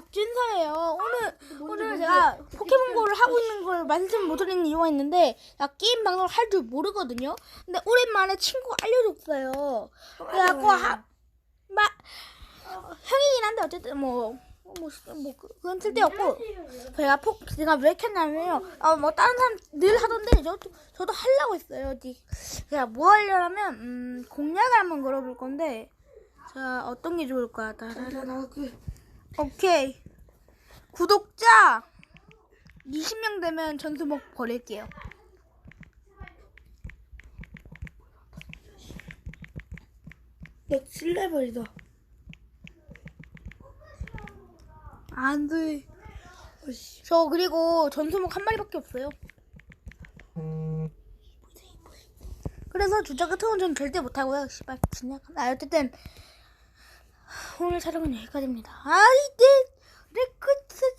박진서예요. 오늘 오늘 제가 포켓몬고를 하고 있는 걸 말씀 못 드리는 이유가 있는데 나 게임 방송을 할 줄 모르거든요. 근데 오랜만에 친구가 알려줬어요. 그래갖고 하, 어, 형이긴 한데 어쨌든 뭐. 뭐, 뭐, 그- 그건 쓸데없고, 제가 폭, 제가 왜 켰냐면요. 어, 뭐, 다른 사람 늘 하던데, 저도, 저도 하려고 했어요. 어디. 제가 뭐 하려면, 음, 공략을 한번 걸어볼 건데, 자, 어떤 게 좋을까? 따라라. 오케이. 구독자 20명 되면 전수목 버릴게요. 나 7레벨이다. 안 돼. 어씨. 저 그리고 전수목 한 마리밖에 없어요. 그래서 주자 같은 건 전 절대 못 하고요. 씨발 진짜. 아 어쨌든 오늘 촬영은 여기까지입니다. 아이, 내, 내 끝은.